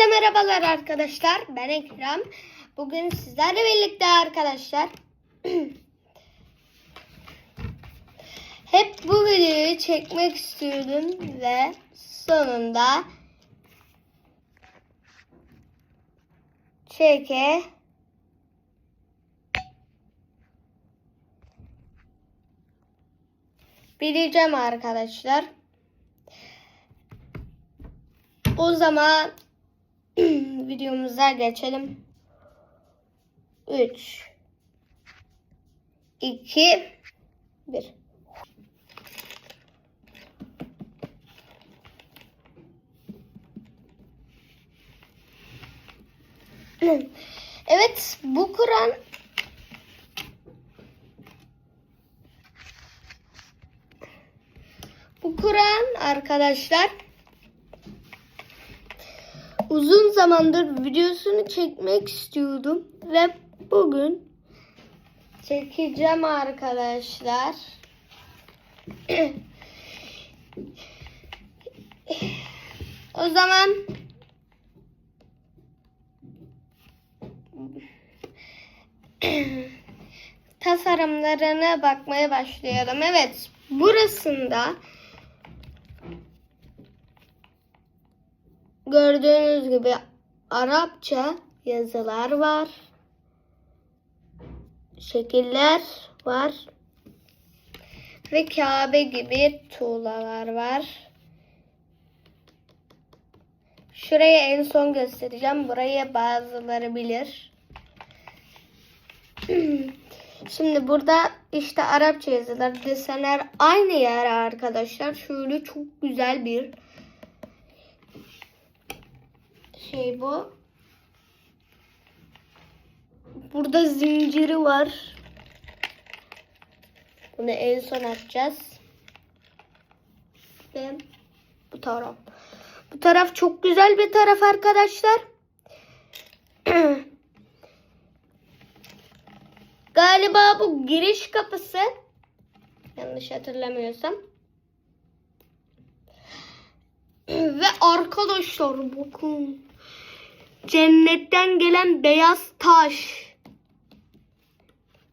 Herkese merhabalar arkadaşlar. Ben Ekrem. Bugün sizlerle birlikte arkadaşlar. Hep bu videoyu çekmek istiyordum ve sonunda çeke bileceğim arkadaşlar. O zaman videomuza geçelim. 3 2 1 Evet, bu Kur'an Bu Kur'an arkadaşlar uzun zamandır videosunu çekmek istiyordum ve bugün çekeceğim arkadaşlar. o zaman tasarımlarına bakmaya başlayalım. Evet, burasında Gördüğünüz gibi Arapça yazılar var. Şekiller var. Ve Kabe gibi tuğlalar var. Şurayı en son göstereceğim. Burayı bazıları bilir. Şimdi burada işte Arapça yazılar, desenler aynı yer arkadaşlar. Şöyle çok güzel bir şey bu. Burada zinciri var. Bunu en son açacağız. Ve bu taraf. Bu taraf çok güzel bir taraf arkadaşlar. Galiba bu giriş kapısı. Yanlış hatırlamıyorsam. Ve arkadaşlar bakın. Cennetten gelen beyaz taş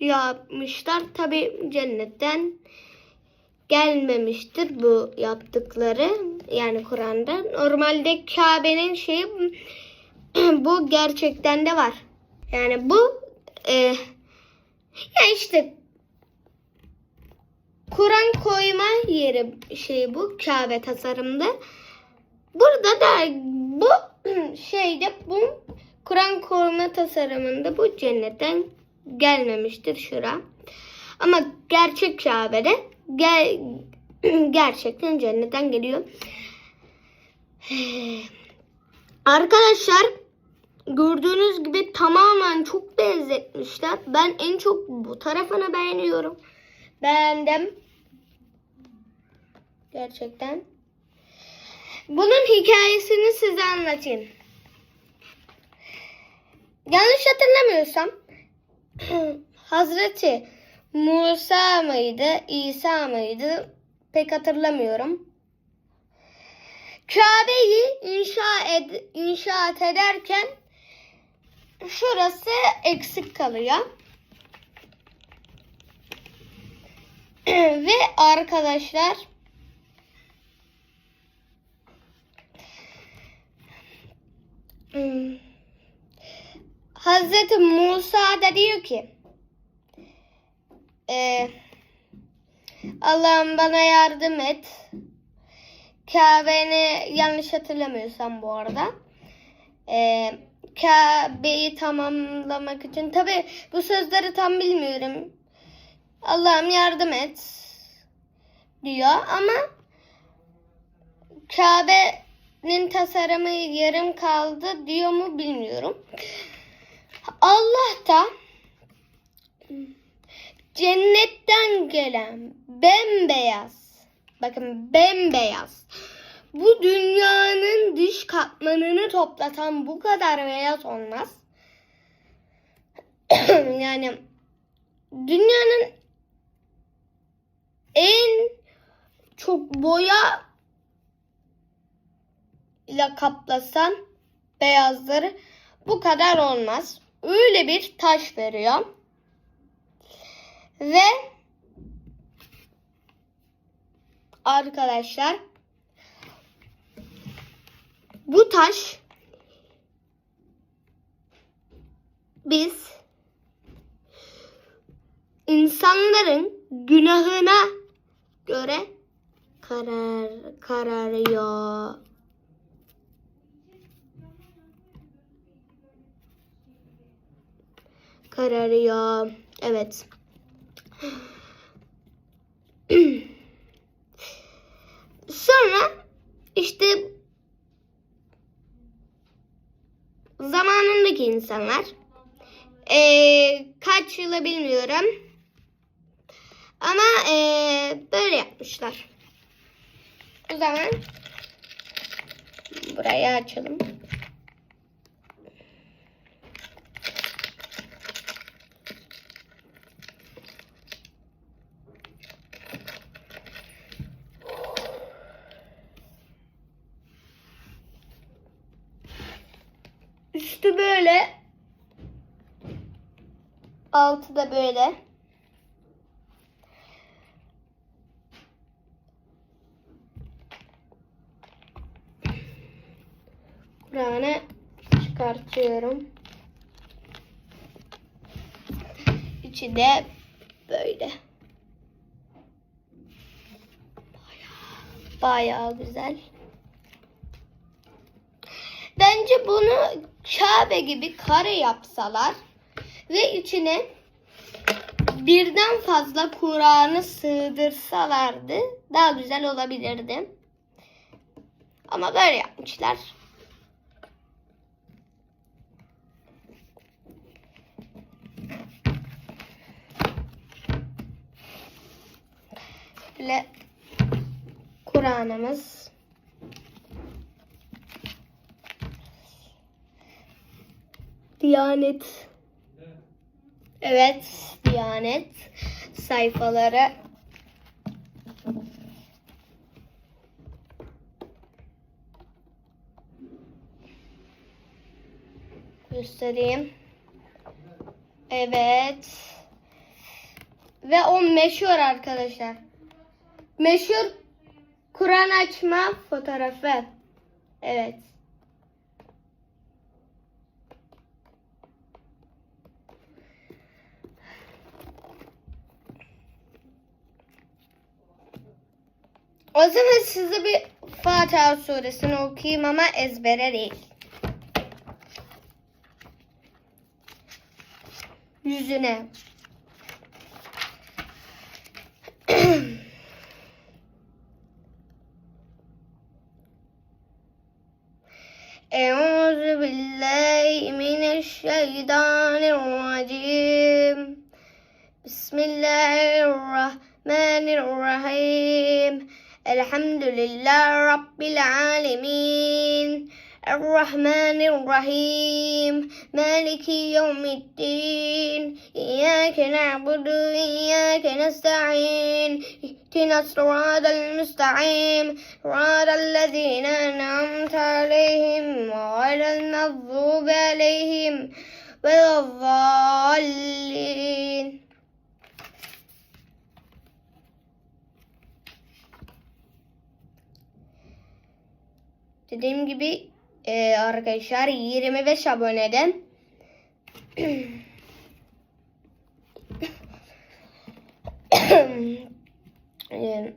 yapmışlar. Tabi cennetten gelmemiştir bu yaptıkları. Yani Kur'an'da. Normalde Kabe'nin şeyi bu gerçekten de var. Yani bu e, ya işte Kur'an koyma yeri şey bu Kabe tasarımda. Burada da bu şeyde bu Kur'an koruma tasarımında bu cennetten gelmemiştir şura. Ama gerçek Kabe'de gel, gerçekten cennetten geliyor. Arkadaşlar gördüğünüz gibi tamamen çok benzetmişler. Ben en çok bu tarafını beğeniyorum. Beğendim. Gerçekten. Bunun hikayesini size anlatayım. Yanlış hatırlamıyorsam Hazreti Musa mıydı, İsa mıydı pek hatırlamıyorum. Kabe'yi inşa ed inşaat ederken şurası eksik kalıyor. Ve arkadaşlar Hmm. Hazreti Musa da diyor ki e, Allah'ım bana yardım et. Kabe'ni yanlış hatırlamıyorsam bu arada. E, Kabe'yi tamamlamak için tabi bu sözleri tam bilmiyorum. Allah'ım yardım et diyor ama Kabe'nin tasarımı yarım kaldı diyor mu bilmiyorum. Allah da cennetten gelen bembeyaz bakın bembeyaz bu dünyanın dış katmanını toplatan bu kadar beyaz olmaz. yani dünyanın en çok boya ile kaplasan beyazları bu kadar olmaz. Öyle bir taş veriyor. Ve arkadaşlar bu taş biz insanların günahına göre karar kararıyor. Kararıyor. Evet. Sonra işte zamanındaki insanlar eee, kaç yılı bilmiyorum ama eee, böyle yapmışlar. O zaman burayı açalım. Üstü böyle. Altı da böyle. Kur'an'ı çıkartıyorum. İçi de böyle. Bayağı, güzel. Bence bunu Kabe gibi kare yapsalar ve içine birden fazla Kur'an'ı sığdırsalardı daha güzel olabilirdi. Ama böyle yapmışlar. Böyle Kur'an'ımız. Diyanet. Evet, Diyanet sayfaları. Göstereyim. Evet. Ve o meşhur arkadaşlar. Meşhur Kur'an açma fotoğrafı. Evet. O zaman size bir Fatiha suresini okuyayım ama ezbere değil. Yüzüne. Euzu billahi mineşşeytanirracim. Bismillahirrahmanirrahim. الحمد لله رب العالمين. الرحمن الرحيم مالك يوم الدين. إياك نعبد وإياك نستعين. اهدنا الصراط المستقيم. صراط الذين أنعمت عليهم غير المغضوب عليهم ولا الضالين. Dediğim gibi e, arkadaşlar 25 abonede e,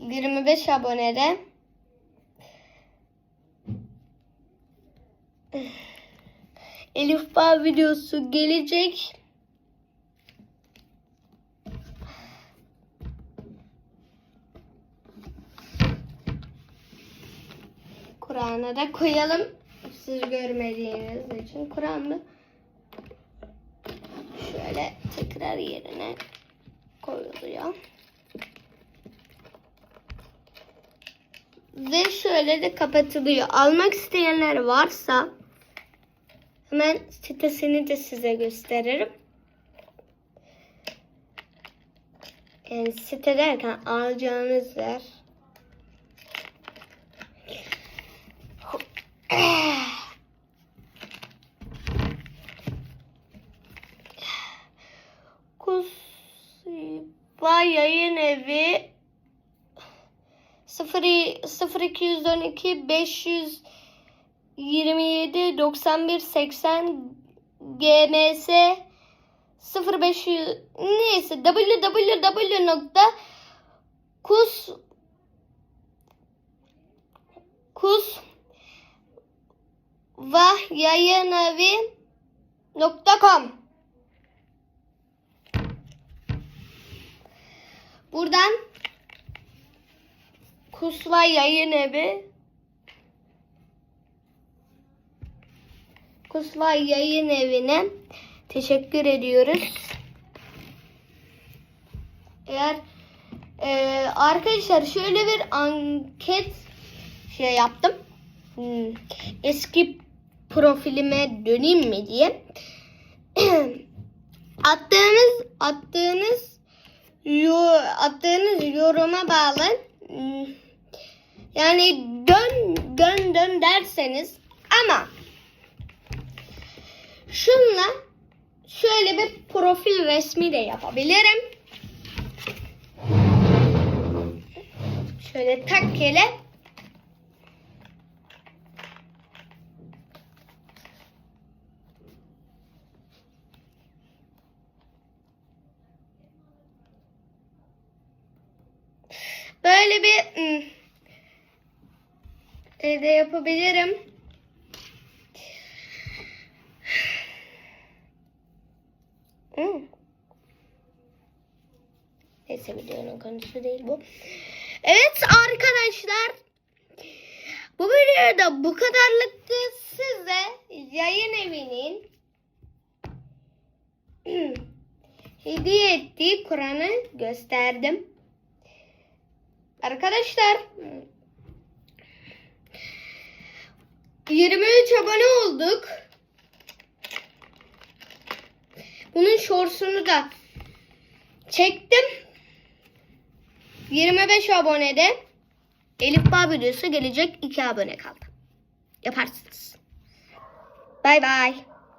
25 abonede Elif Bağ videosu gelecek. Kur'an'a da koyalım. Siz görmediğiniz için Kur'an'da şöyle tekrar yerine koyuluyor. Ve şöyle de kapatılıyor. Almak isteyenler varsa hemen sitesini de size gösteririm. Yani site derken alacağınız yer. Kusiba Yayın Evi 0212 527 91 80 GMS 0500 neyse www nokta kus kus vahyayinevi.com Buradan Kusva Yayın Evi Kusva Yayın Evi'ne teşekkür ediyoruz. Eğer eee, arkadaşlar şöyle bir anket şey yaptım. Hmm, eski profilime döneyim mi diye. attığınız attığınız yo, attığınız yoruma bağlı. Yani dön dön dön derseniz ama şunla şöyle bir profil resmi de yapabilirim. Şöyle tak kele Böyle bir hmm, evde yapabilirim. Hmm. Neyse videonun konusu değil bu. Evet arkadaşlar. Bu videoda bu kadarlıktı. Size yayın evinin hediye ettiği Kur'an'ı gösterdim. Arkadaşlar 23 abone olduk. Bunun shortsunu da çektim. 25 abonede Elif Bağ videosu gelecek. 2 abone kaldı. Yaparsınız. Bay bay.